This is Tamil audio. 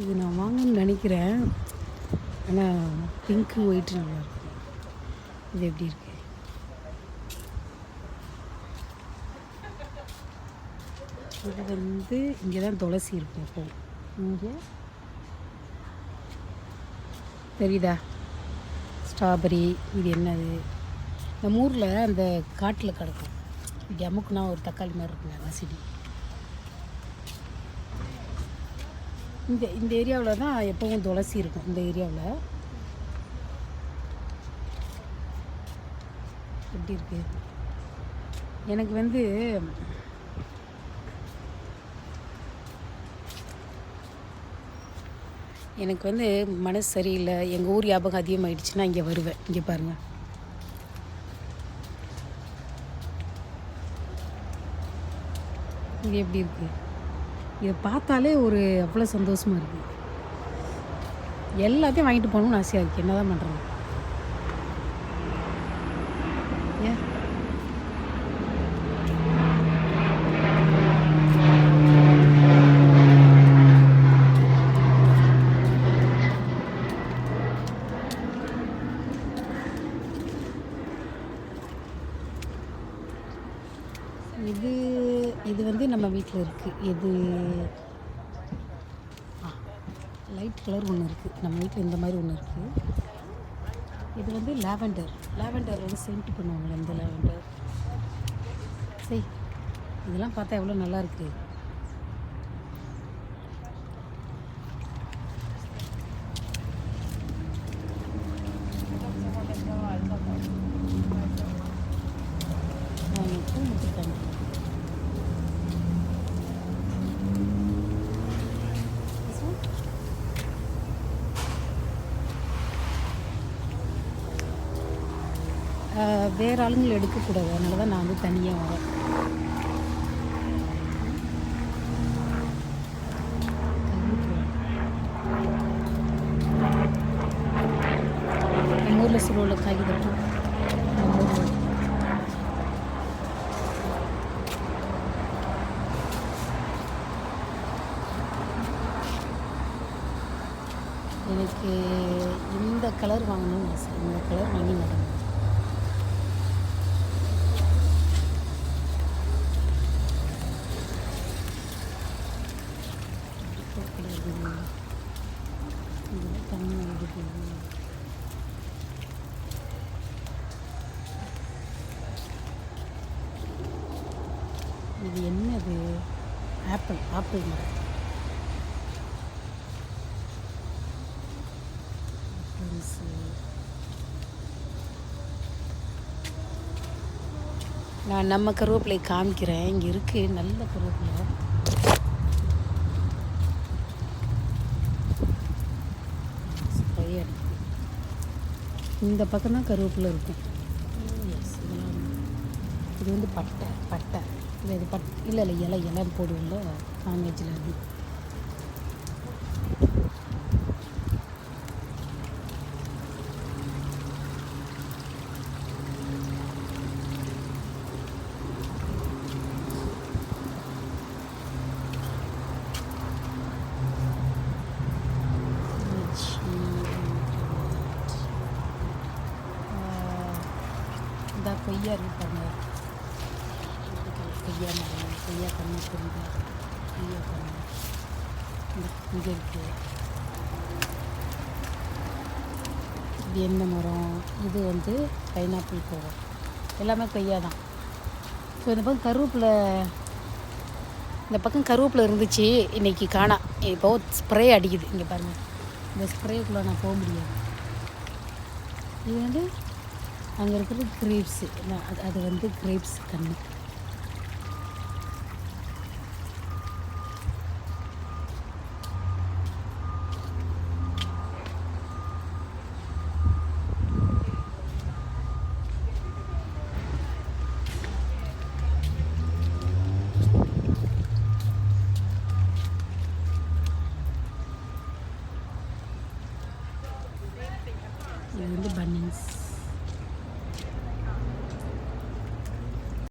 இது நான் வாங்கணும்னு நினைக்கிறேன். ஆனால் பிங்க்கு ஒயிட் நல்லா இருக்கும் இது எப்படி இருக்கு? இது வந்து இங்கே தான் துளசி இருக்கும் இப்போ இங்கே. தெரியுதா? ஸ்ட்ராபெரி இது என்னது? நம்ம ஊரில் அந்த காட்டில் கிடக்கும். இங்கே அமுக்குனா ஒரு தக்காளி மாதிரி இருக்குங்க அந்த செடி இந்த இந்த ஏரியாவில் தான் எப்பவும் துளசி இருக்கும் இந்த ஏரியாவில். எப்படி இருக்கு? எனக்கு வந்து எனக்கு வந்து மனசு சரியில்லை எங்கள் ஊர் ஞாபகம் அதிகமாகிடுச்சுன்னா இங்கே வருவேன் இங்கே பாருங்கள் இது எப்படி இருக்குது இதை பார்த்தாலே ஒரு அவ்வளோ சந்தோஷமாக இருக்குது எல்லாத்தையும் வாங்கிட்டு போகணும்னு ஆசையாக இருக்குது என்ன தான் பண்ணுறோம் ஏன்? இது இது வந்து நம்ம வீட்டில் இருக்குது இது லைட் கலர் ஒன்று இருக்குது நம்ம வீட்டில் இந்த மாதிரி ஒன்று இருக்குது இது வந்து லாவெண்டர் லாவெண்டர் வந்து சென்ட் பண்ணுவாங்க இந்த லாவெண்டர் சரி இதெல்லாம் பார்த்தா எவ்வளோ நல்லாயிருக்கு வேற ஆளுங்களை எடுக்கக்கூடாது. அதனால தான் நான் வந்து தனியாக வரேன். எங்கள் ஊரில் சொல்லுவோம்ல காகிதப்பூ எனக்கு இந்த கலர் வாங்கணும்னு ஆசை. இந்த கலர் வாங்கி நடணும். தண்ணி எடுக்குது இது என்னது? ஆப்பிள் ஆப்பிள் மரம் நான் நம்ம கருவேப்பிலை காமிக்கிறேன். இங்கே இருக்குது நல்ல கருவேப்பிலை. நிறைய அடிக்குது இந்த பக்கம் தான் கருவேப்பிலை இருக்கும். எஸ் இதெல்லாம் இது வந்து பட்டை பட்டை. இல்லை இது பட் இல்லை இல்லை இலை இலை போடுவோம்ல நான்வெஜ்ஜில் அது இந்த கொய்யா இருக்கு கொய்யா மரம் கொய்யா கண்ணு தெரியுது கொய்யா கண்ணு இங்கே இருக்கு இது எந்த மரம் இது வந்து பைனாப்பிள் போகும் எல்லாமே கொய்யா தான் ஸோ இந்த பக்கம் கருவேப்பில் இந்த பக்கம் கருவேப்பிலை இருந்துச்சு இன்னைக்கு காணா இப்போ ஸ்ப்ரே அடிக்குது இங்கே பாருங்கள் இந்த ஸ்ப்ரேக்குள்ளே நான் போக முடியாது இது வந்து அங்கே இருக்கிறது கிரேப்ஸு அது அது வந்து கிரேப்ஸ் கன்று இது வந்து பன்னிங்ஸ்